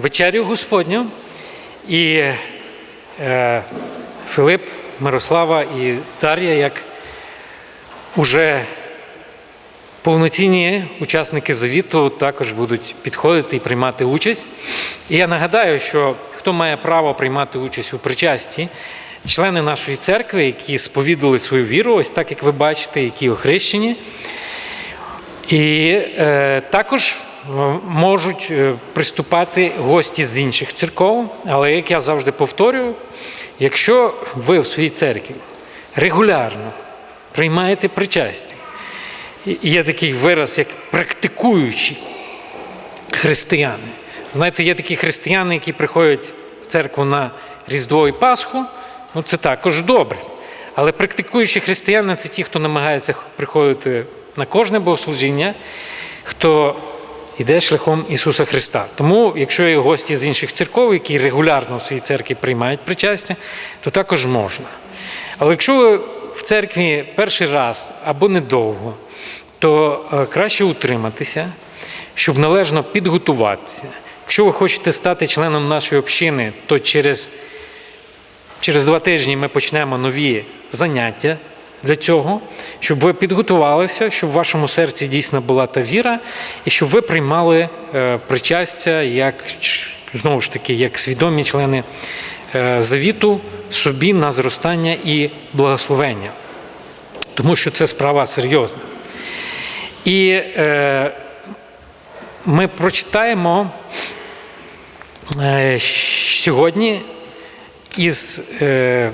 вечерю Господню. І е, Филип, Мирослава і Дар'я, як уже повноцінні учасники завіту, також будуть підходити і приймати участь. І я нагадаю, що хто має право приймати участь у причасті, члени нашої церкви, які сповідали свою віру, ось так як ви бачите, які охрещені. І е, також можуть е, приступати гості з інших церков, але як я завжди повторюю, якщо ви в своїй церкві регулярно приймаєте причастя, є такий вираз, як практикуючі християни. Знаєте, є такі християни, які приходять в церкву на Різдво і Пасху, ну це також добре. Але практикуючі християни це ті, хто намагається приходити на кожне богослужіння, хто йде шляхом Ісуса Христа. Тому, якщо є гості з інших церков, які регулярно в своїй церкві приймають причастя, то також можна. Але якщо ви в церкві перший раз або недовго, то е, краще утриматися, щоб належно підготуватися. Якщо ви хочете стати членом нашої общини, то через, через два тижні ми почнемо нові заняття для цього, щоб ви підготувалися, щоб в вашому серці дійсно була та віра, і щоб ви приймали е, причастя як знову ж таки, як свідомі члени е, завіту собі на зростання і благословення. Тому що це справа серйозна. І е, ми прочитаємо е, сьогодні із. Е,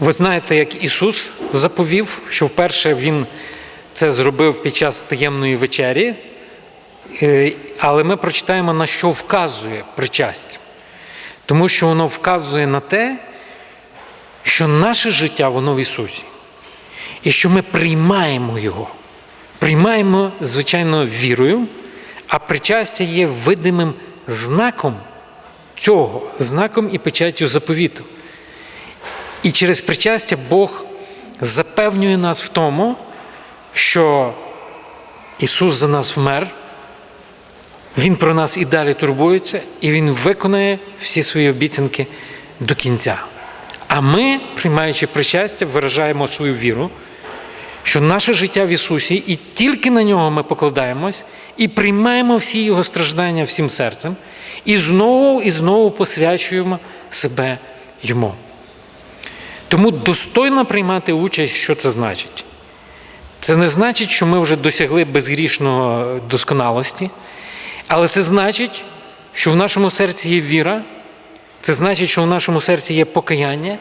ви знаєте, як Ісус заповів, що вперше Він це зробив під час таємної вечері, Е, але ми прочитаємо, на що вказує причастя. Тому що воно вказує на те, що наше життя воно в Ісусі. І що ми приймаємо Його. Приймаємо, звичайно, вірою, а причастя є видимим знаком цього, знаком і печаттю заповіту. І через причастя Бог запевнює нас в тому, що Ісус за нас вмер, Він про нас і далі турбується, і Він виконає всі свої обіцянки до кінця. А ми, приймаючи причастя, виражаємо свою віру, що наше життя в Ісусі, і тільки на нього ми покладаємось, і приймаємо всі Його страждання всім серцем, і знову і знову посвячуємо себе Йому. Тому достойно приймати участь, що це значить? Це не значить, що ми вже досягли безгрішної досконалості, але це значить, що в нашому серці є віра, це значить, що в нашому серці є покаяння,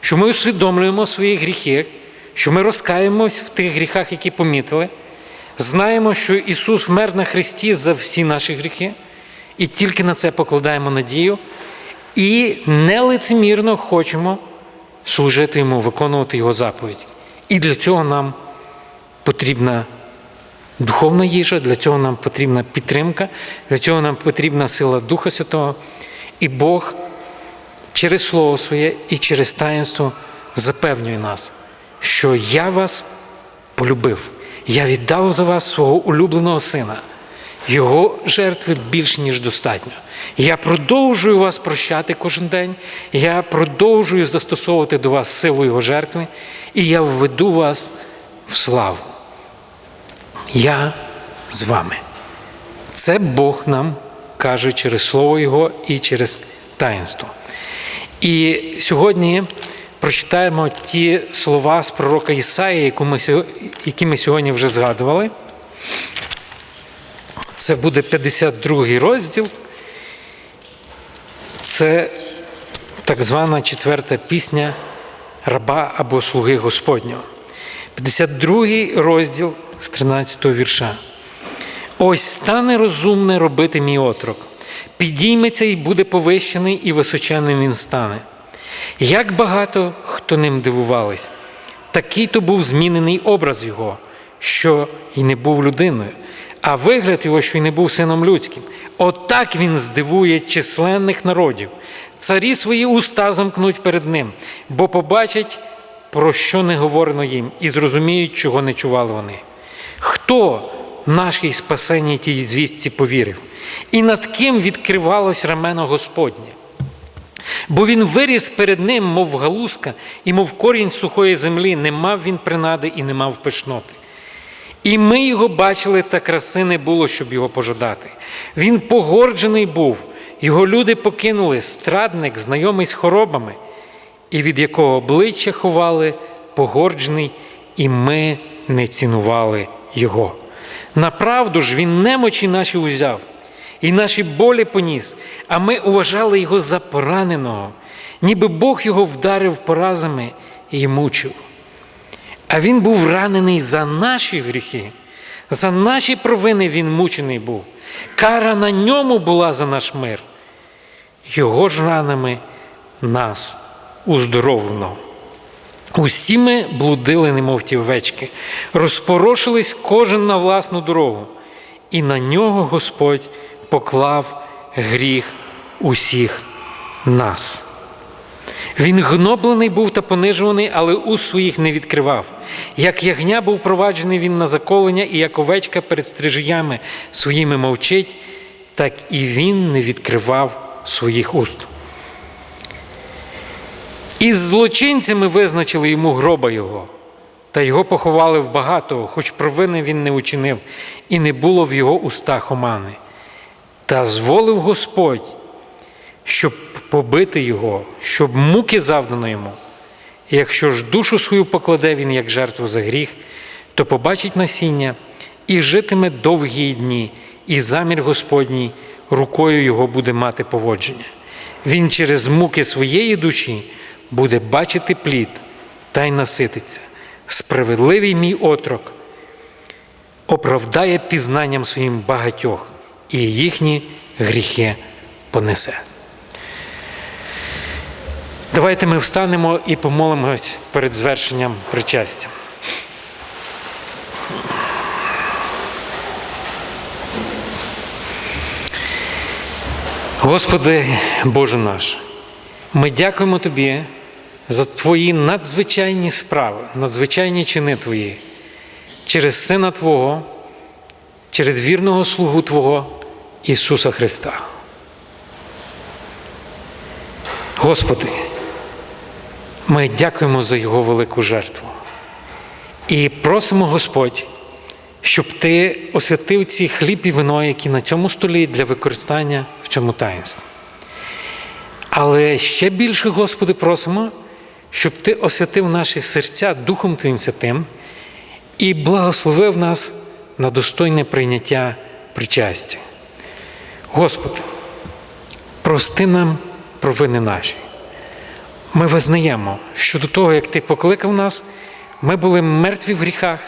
що ми усвідомлюємо свої гріхи, що ми розкаємось в тих гріхах, які помітили, знаємо, що Ісус вмер на Христі за всі наші гріхи, і тільки на це покладаємо надію, і нелицемірно хочемо служити йому, виконувати його заповіді. І для цього нам потрібна духовна їжа, для цього нам потрібна підтримка, для цього нам потрібна сила Духа Святого. І Бог через Слово Своє і через таїнство запевнює нас, що я вас полюбив, я віддав за вас свого улюбленого сина. Його жертви більш ніж достатньо. Я продовжую вас прощати кожен день, я продовжую застосовувати до вас силу Його жертви, і я введу вас в славу. Я з вами. Це Бог нам каже через Слово Його і через таїнство. І сьогодні прочитаємо ті слова з пророка Ісаї, які ми сьогодні вже згадували. Це буде 52 розділ. Це так звана четверта пісня раба або слуги Господнього. 52 розділ з 13 вірша. Ось стане розумне робити мій отрок. Підійметься і буде повищений, і височеним він стане. Як багато хто ним дивувались, такий то був змінений образ його, що й не був людиною а вигляд його, що й не був сином людським. Отак він здивує численних народів. Царі свої уста замкнуть перед ним, бо побачать, про що не говорено їм, і зрозуміють, чого не чували вони. Хто нашій спасенній тій звістці повірив, і над ким відкривалось рамено Господнє. Бо він виріс перед ним, мов галузка, і мов корінь сухої землі, не мав він принади і не мав пишноти. І ми його бачили, та краси не було, щоб його пожадати. Він погорджений був, його люди покинули, страдник, знайомий з хоробами, і від якого обличчя ховали, погорджений, і ми не цінували його. Направду ж він немочі наші узяв, і наші болі поніс, а ми уважали його за пораненого, ніби Бог його вдарив поразами і мучив. А він був ранений за наші гріхи, за наші провини він мучений був. Кара на ньому була за наш мир. Його ж ранами нас уздоровлено. Усі ми блудили, немов ті овечки, розпорошились кожен на власну дорогу, і на нього Господь поклав гріх усіх нас. Він гноблений був та понижуваний, але уст своїх не відкривав. Як ягня був проваджений він на заколення, і як овечка перед стрижиями своїми мовчить, так і він не відкривав своїх уст. Із злочинцями визначили йому гроба його, та його поховали в багатого, хоч провини він не учинив, і не було в його устах омани. Та зволив Господь, щоб побити його, щоб муки завдано йому. Якщо ж душу свою покладе він як жертву за гріх, то побачить насіння і житиме довгі дні, і замір Господній рукою його буде мати поводження. Він через муки своєї душі буде бачити плід та й насититься. Справедливий мій отрок оправдає пізнанням своїм багатьох, і їхні гріхи понесе. Давайте ми встанемо і помолимось перед звершенням причастя. Господи Боже наш, ми дякуємо Тобі за Твої надзвичайні справи, надзвичайні чини Твої, через Сина Твого, через вірного слугу Твого Ісуса Христа. Господи, ми дякуємо за Його велику жертву і просимо Господь, щоб Ти освятив ці хліб і вино, які на цьому столі для використання в цьому таїнстві. Але ще більше, Господи, просимо, щоб Ти освятив наші серця Духом Твоїм Святим і благословив нас на достойне прийняття причастя. Господи, прости нам провини наші. Ми визнаємо, що до того, як Ти покликав нас, ми були мертві в гріхах,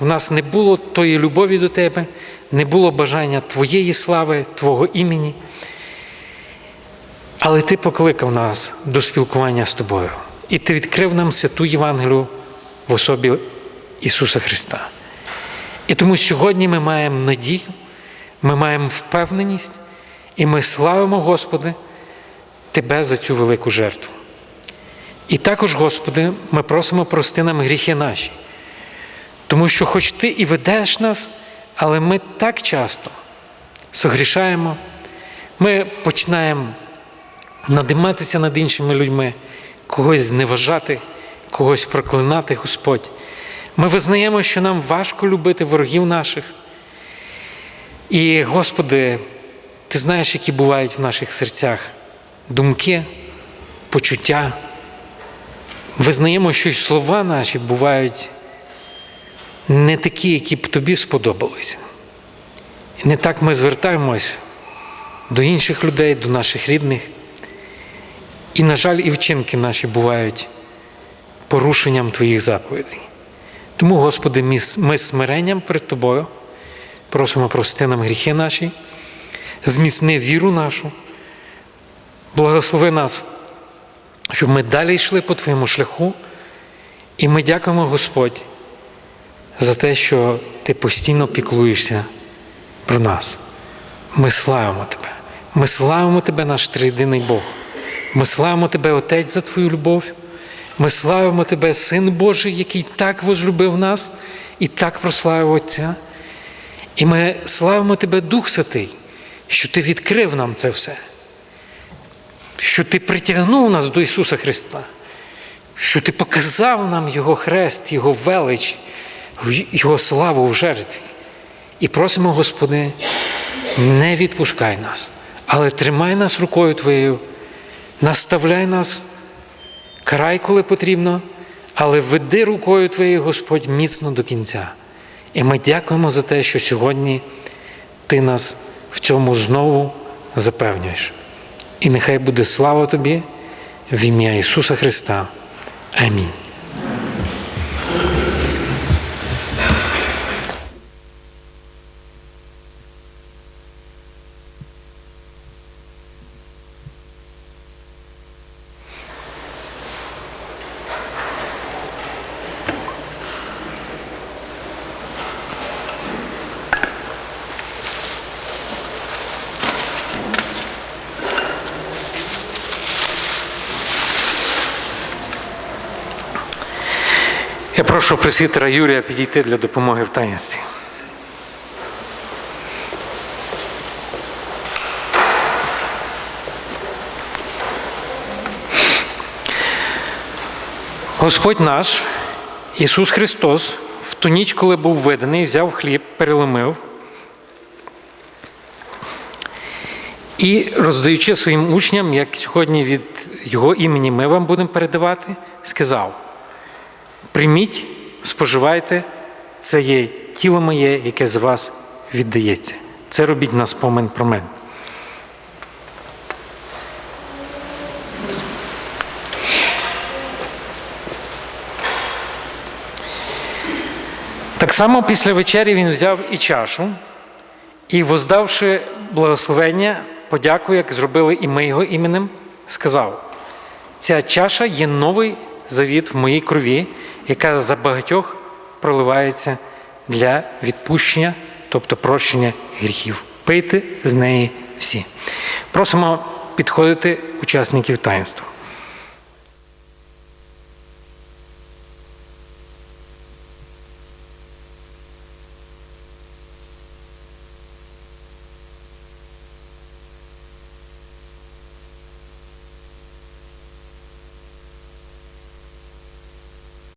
в нас не було тої любові до Тебе, не було бажання Твоєї слави, Твого імені. Але Ти покликав нас до спілкування з Тобою. І Ти відкрив нам святу Євангелію в особі Ісуса Христа. І тому сьогодні ми маємо надію, ми маємо впевненість, і ми славимо, Господи, Тебе за цю велику жертву. І також, Господи, ми просимо прости нам гріхи наші, тому що хоч Ти і ведеш нас, але ми так часто согрішаємо, ми починаємо надиматися над іншими людьми, когось зневажати, когось проклинати, Господь. Ми визнаємо, що нам важко любити ворогів наших. І, Господи, Ти знаєш, які бувають в наших серцях думки, почуття. Визнаємо, що й слова наші бувають не такі, які б тобі сподобалися. І не так ми звертаємось до інших людей, до наших рідних. І, на жаль, і вчинки наші бувають порушенням Твоїх заповідей. Тому, Господи, ми смиренням перед Тобою просимо прости нам гріхи наші, зміцни віру нашу, благослови нас, щоб ми далі йшли по Твоєму шляху. І ми дякуємо, Господь, за те, що Ти постійно піклуєшся про нас. Ми славимо Тебе. Ми славимо Тебе, наш триєдиний Бог. Ми славимо Тебе, Отець, за Твою любов. Ми славимо Тебе, Син Божий, який так возлюбив нас і так прославив Отця. І ми славимо Тебе, Дух Святий, що Ти відкрив нам це все, що Ти притягнув нас до Ісуса Христа, що Ти показав нам Його хрест, Його велич, Його славу в жертві. І просимо, Господи, не відпускай нас, але тримай нас рукою Твоєю, наставляй нас, карай, коли потрібно, але веди рукою Твоєю, Господь, міцно до кінця. І ми дякуємо за те, що сьогодні Ти нас в цьому знову запевнюєш. І нехай буде слава Тобі в ім'я Ісуса Христа. Амінь. Я прошу пресвітера Юрія підійти для допомоги в таїнстві. Господь наш, Ісус Христос, в ту ніч, коли був виданий, взяв хліб, переломив і, роздаючи своїм учням, як сьогодні від Його імені ми вам будемо передавати, сказав: Прийміть, споживайте, це є тіло моє, яке з вас віддається. Це робіть на спомин про мене. Так само після вечері він взяв і чашу, і, воздавши благословення, подяку, як зробили і ми його іменем, сказав: ця чаша є новий завіт в моїй крові, яка за багатьох проливається для відпущення, тобто прощення гріхів. Пийте з неї всі. Просимо підходити учасників таїнства.